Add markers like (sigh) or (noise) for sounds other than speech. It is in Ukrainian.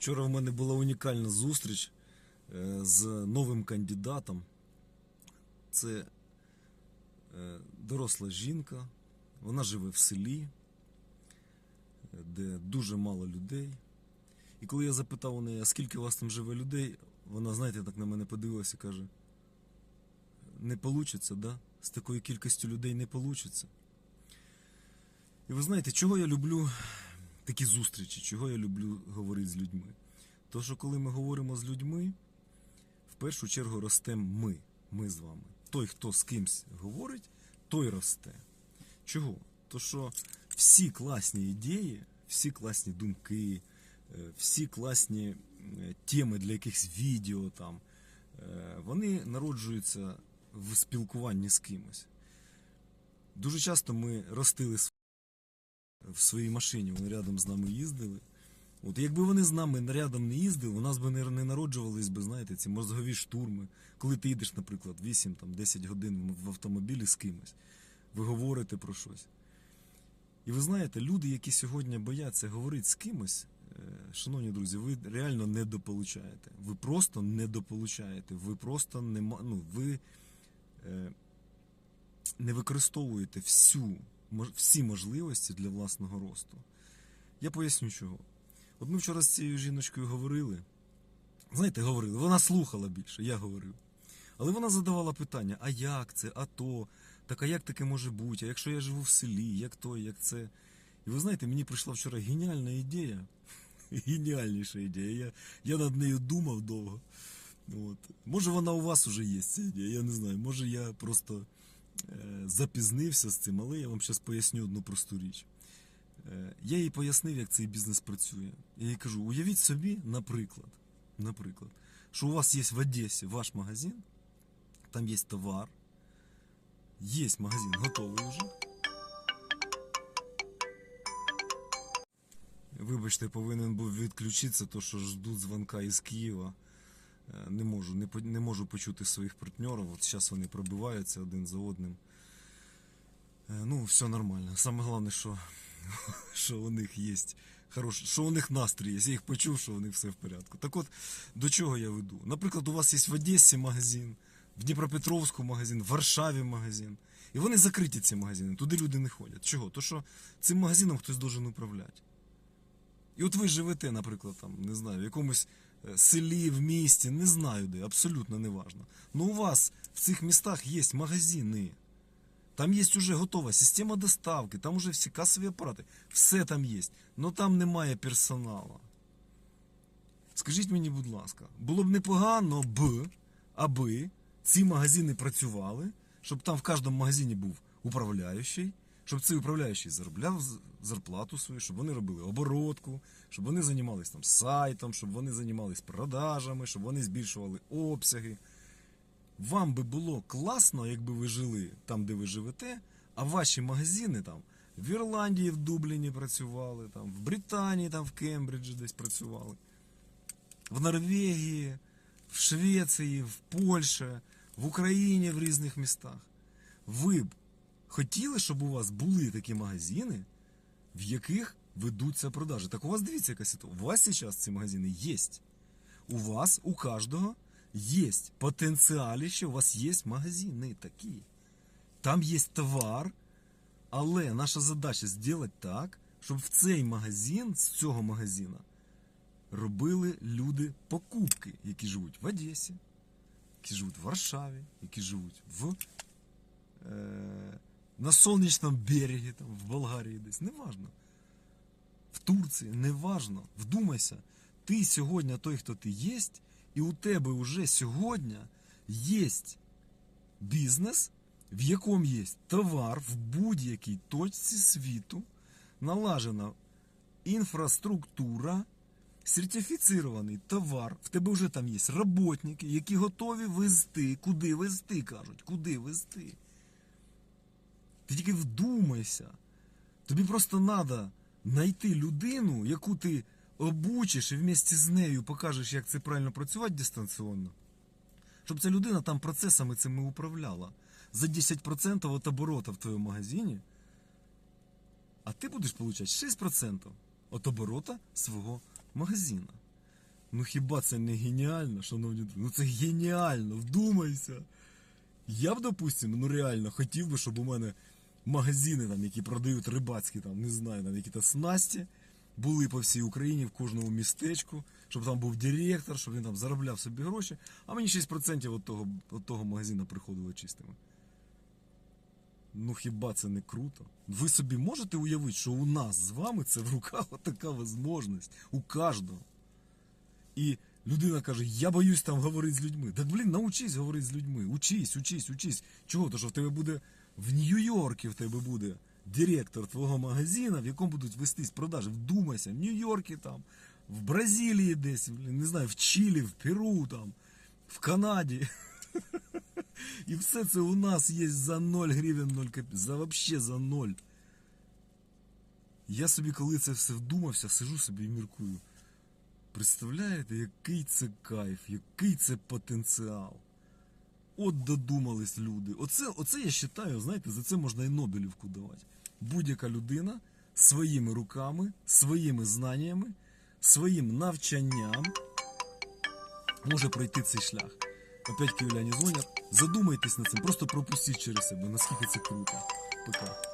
Вчора в мене була унікальна зустріч е, з новим кандидатом. Це е, доросла жінка, вона живе в селі, е, де дуже мало людей. І коли я запитав у неї, а скільки у вас там живе людей, вона, знаєте, так на мене подивилася і каже: не вийде, да? З такою кількістю людей не вийде. І ви знаєте, чого я люблю такі зустрічі, чого я люблю говорити з людьми? То, що коли ми говоримо з людьми, в першу чергу ростемо ми, ми з вами. Той, хто з кимсь говорить, той росте. Чого? То, що всі класні ідеї, всі класні думки, е, всі класні е, теми для якихось відео там, е, вони народжуються в спілкуванні з кимось. Дуже часто ми ростили в своїй машині, вони рядом з нами їздили. От якби вони з нами рядом не їздили, у нас би не, не народжувались би, знаєте, ці мозгові штурми. Коли ти їдеш, наприклад, 8-10 годин в автомобілі з кимось, ви говорите про щось. І ви знаєте, люди, які сьогодні бояться говорити з кимось, е, шановні друзі, ви реально недополучаєте. Ви просто недополучаєте. Ви просто не ну, ви е, не використовуєте всю, всі можливості для власного росту. Я поясню чого. От ми вчора з цією жіночкою говорили. Знаєте, говорили, вона слухала більше, я говорив. Але вона задавала питання: а як це, а то, так а як таке може бути? А якщо я живу в селі, як то, як це? І ви знаєте, мені прийшла вчора геніальна ідея. (laughs) Геніальніша ідея. Я, я над нею думав довго. От. Може, вона у вас уже є ця ідея, я не знаю. Може, я просто запізнився з цим, але я вам зараз поясню одну просту річ. Е, Я їй пояснив, як цей бізнес працює. Я їй кажу: уявіть собі, наприклад, наприклад, що у вас є в Одесі ваш магазин, там є товар, є магазин готовий вже. Вибачте, повинен був відключитися, то що ждуть дзвонка із Києва. Е, Не можу, не, не можу почути своїх партнерів. От зараз вони пробиваються один за одним. Е, Ну, все нормально. Саме головне, що, (laughs) що у них є хороший, що у них настрій є. Я їх почув, що у них все в порядку. Так от, до чого я веду? Наприклад, у вас є в Одесі магазин, в Дніпропетровську магазин, в Варшаві магазин. І вони закриті ці магазини, туди люди не ходять. Чого? То що цим магазином хтось должен управляти. І от ви живете, наприклад, там, не знаю, в якомусь селі, в місті, не знаю де, абсолютно не важно. Но у вас в цих містах є магазини. Там є вже готова система доставки, там вже всі касові апарати, все там є. Но там немає персоналу. Скажіть мені, будь ласка, було б непогано б, аби ці магазини працювали, щоб там в кожному магазині був управляючий, щоб цей управляючий заробляв зарплату свою, щоб вони робили оборотку, щоб вони займалися там сайтом, щоб вони займалися продажами, щоб вони збільшували обсяги. Вам би було класно, якби ви жили там, де ви живете, а ваші магазини там в Ірландії, в Дубліні працювали, там, в Британії, там, в Кембриджі десь працювали, в Норвегії, в Швеції, в Польщі, в Україні в різних містах. Ви б хотіли, щоб у вас були такі магазини, в яких ведуться продажі. Так у вас дивіться, яка ситуація. У вас зараз ці магазини є. У вас, у кожного є потенціаліще, у вас є магазини такі. Там є товар, але наша задача зробити так, щоб в цей магазин, з цього магазина, робили люди покупки, які живуть в Одесі, які живуть в Варшаві, які живуть в, е, на сонячному берегі, там, в Болгарії десь, неважно. В Турції, неважно. Вдумайся, ти сьогодні той, хто ти єсть, і у тебе вже сьогодні є бізнес, в якому є товар в будь-якій точці світу, налажена інфраструктура, сертифіцирований товар. В тебе вже там є роботники, які готові везти. Куди везти, кажуть, куди везти. Ти тільки вдумайся. Тобі просто треба знайти людину, яку ти обучиш і вместе з нею покажеш, як це правильно працювати дистанційно. Щоб ця людина там процесами цими управляла. За 10% від оборота в твоєму магазині, а ти будеш получати 6% від оборота свого магазина. Ну хіба це не геніально, шановні друзі? Ну це геніально, вдумайся. Я б, допустим, ну реально хотів би, щоб у мене магазини, там, які продають рибацькі, там, не знаю, там, які-то снасті, були по всій Україні, в кожному містечку, щоб там був директор, щоб він там заробляв собі гроші, а мені 6% від того, від того магазина приходило чистими. Ну хіба це не круто? Ви собі можете уявити, що у нас з вами це в руках така можливість. У кожного. І людина каже: Я боюсь там говорити з людьми. Так блін, научись говорити з людьми. Учись, учись, учись. Чого? Тому що в тебе буде в Нью-Йорку в тебе буде директор твого магазина, в якому будуть вестись продажі. Вдумайся, в Нью-Йорку там, в Бразилії десь, не знаю, в Чилі, в Перу там, в Канаді. (laughs) І все це у нас є за 0 гривень 0 копійок. За вообще за 0. Я собі, коли це все вдумався, сижу собі і міркую. Представляєте, який це кайф, який це потенціал. От додумались люди. Оце, оце я вважаю, знаєте, за це можна і Нобелівку давати. Будь-яка людина своїми руками, своїми знаннями, своїм навчанням може пройти цей шлях. Опять київляні дзвонять. Задумайтесь над цим, просто пропустіть через себе, наскільки це круто. Пока.